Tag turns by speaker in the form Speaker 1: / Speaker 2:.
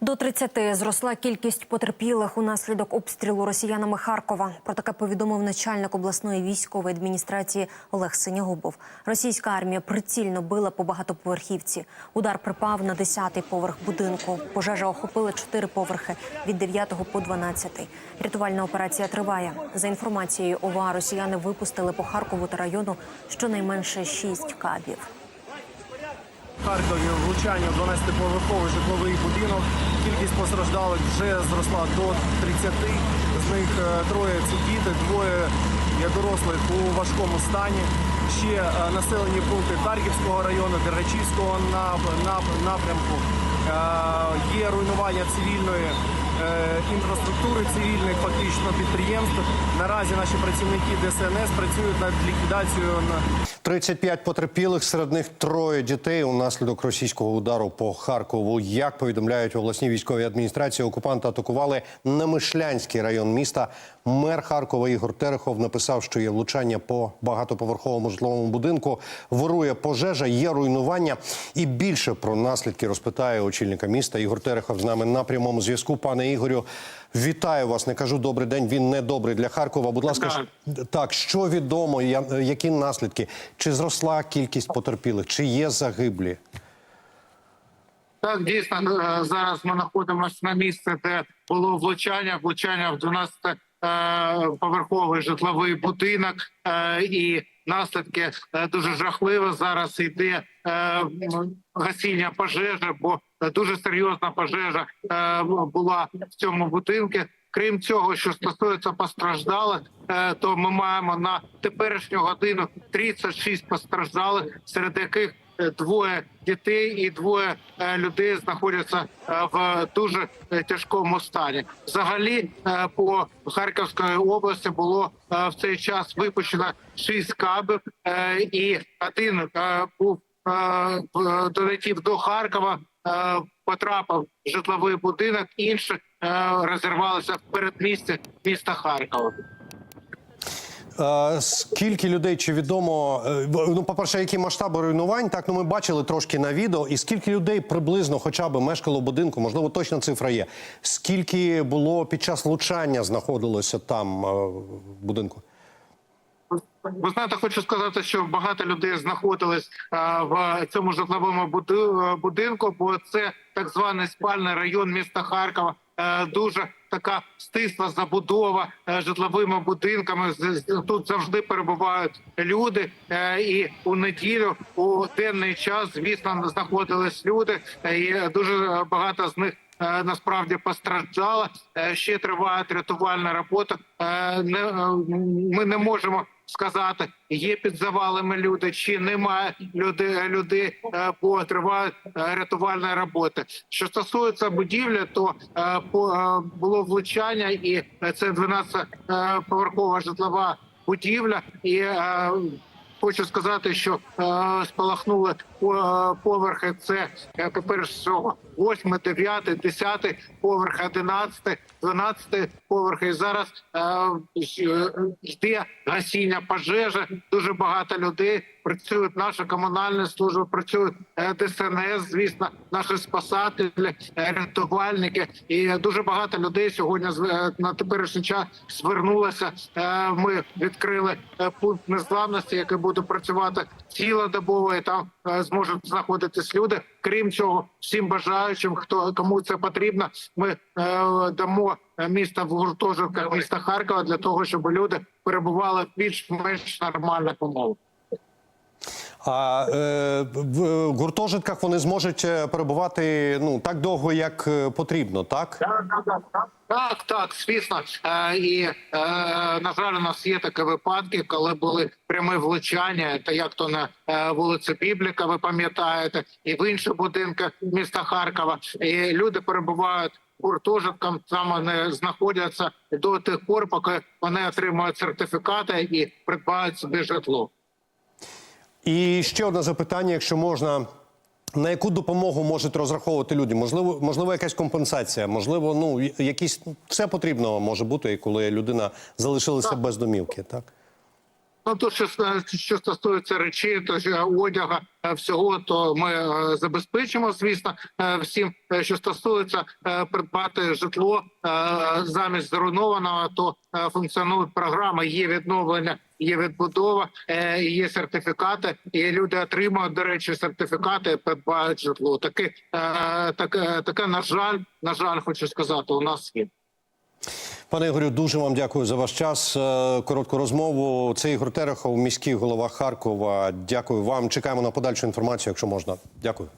Speaker 1: До 30 зросла кількість потерпілих унаслідок обстрілу росіянами Харкова. Про таке повідомив начальник обласної військової адміністрації Олег Синягубов. Російська армія прицільно била по багатоповерхівці. Удар припав на 10-й поверх будинку. Пожежа охопила 4 поверхи від 9 по 12. Рятувальна операція триває. За інформацією ОВА, росіяни випустили по Харкову та району щонайменше 6 кабів.
Speaker 2: Харкові влучання в 12-поверховий житловий будинок. Кількість постраждалих вже зросла до 30. З них е, троє це діти, двоє є дорослих у важкому стані. Ще е, населені пункти Харківського району, Дергачівського нап- нап- напрямку. Е, Є руйнування цивільної інфраструктури, цивільних фактично підприємств. Наразі наші працівники ДСНС працюють над ліквідацією на
Speaker 3: 35 потерпілих, серед них троє дітей унаслідок російського удару по Харкову. Як повідомляють в обласній військовій адміністрації, окупанти атакували Немишлянський район міста. Мер Харкова Ігор Терехов написав, що є влучання по багатоповерховому житловому будинку. Вирує пожежа, є руйнування. І більше про наслідки розпитає очільника міста. Ігор Терехов з нами на прямому зв'язку. Пане Ігорю, вітаю вас. Не кажу добрий день. Він не добрий для Харкова. Будь ласка,
Speaker 4: Так.
Speaker 3: Так, що відомо, які наслідки? Чи зросла кількість потерпілих, чи є загиблі?
Speaker 4: Так, дійсно, е, зараз ми знаходимося на місці, де було влучання, влучання в 12-поверховий житловий будинок, е, і наслідки е, дуже жахливо Зараз йде е, гасіння пожежі, бо дуже серйозна пожежа е, була в цьому будинку. Крім цього, що стосується постраждалих, то ми маємо на теперішню годину 36 постраждалих, серед яких двоє дітей і двоє е, людей знаходяться е, в дуже е, тяжкому стані. Взагалі, по Харківської області було в цей час випущено шість кабів, і один був долетів до Харкова. Потрапив в житловий будинок, інші розірвалися в передмісті міста Харкова.
Speaker 3: Е, скільки людей чи відомо? е, Ну, по-перше, які масштаби руйнувань? Так, ну ми бачили трошки на відео. І скільки людей приблизно хоча б мешкало в будинку? Можливо, точна цифра є. Скільки було під час влучання знаходилося там е, в будинку?
Speaker 4: Ви знаєте, хочу сказати, що багато людей знаходились в цьому житловому буди- будинку, бо це так званий спальний район міста Харкова. Е, Дуже така стисла забудова е, житловими будинками. Тут завжди перебувають люди, Е, і у неділю у денний час, звісно, знаходились люди, і дуже багато з них насправді постраждало. Е, Ще триває рятувальна робота. Ми не можемо сказати, є під завалами люди чи немає людей, людей бо тривають е, рятувальні роботи. Що стосується будівлі, то е, по- е, було влучання, і це 12-поверхова житлова будівля. І хочу сказати, що спалахнули по- поверхи. Це е, по-перше, 8, 9, 10 поверх, 11, 12 поверхи. І зараз е, йде гасіння пожежі. Дуже багато людей працюють. Наші комунальні служби працюють е, ДСНС, звісно, наші спасателі, е, рятувальники. І дуже багато людей сьогодні е, на теперішній час звернулося. Е, Ми відкрили е, пункт незламності, який буде працювати цілодобово, і там е, зможуть знаходитись люди. Крім цього, всім бажаючим, хто кому це потрібно, ми е, дамо міста в гуртожитках міста Харкова для того, щоб люди перебували в більш-менш нормальних умовах.
Speaker 3: А е, в гуртожитках вони зможуть е, перебувати ну так довго, як потрібно, потрібно, так?
Speaker 4: Так, так, звісно. Е, і е, на жаль, у нас є такі випадки, коли були прямі влучання, та як то на е, вулиці Бібліка, ви пам'ятаєте, і в інших будинках міста Харкова. І люди перебувають гуртожиткам, там вони знаходяться до тих пор, поки вони отримують сертифікати і придбають собі житло.
Speaker 3: І ще одне запитання, якщо можна. На яку допомогу можуть розраховувати люди? Можливо, можливо, якась компенсація, можливо, ну якісь все потрібно може бути, коли людина залишилася без домівки, так?
Speaker 4: Ну то що що стосується речей, то що одяга е, всього, то ми е, забезпечимо, звісно, е, всім. Е, Що стосується е, придбати житло е, замість зруйнованого, то е, функціонують програми. Є відновлення, є відбудова, е, є сертифікати, і люди отримують до речі сертифікати, придбають житло. Таке е, таке, таке на жаль, на жаль, хочу сказати, у нас є.
Speaker 3: Пане Ігорю, дуже вам дякую за ваш час. е, Коротку розмову. Це Ігор Терехов, міський голова Харкова. Дякую вам. Чекаємо на подальшу інформацію, якщо можна. Дякую.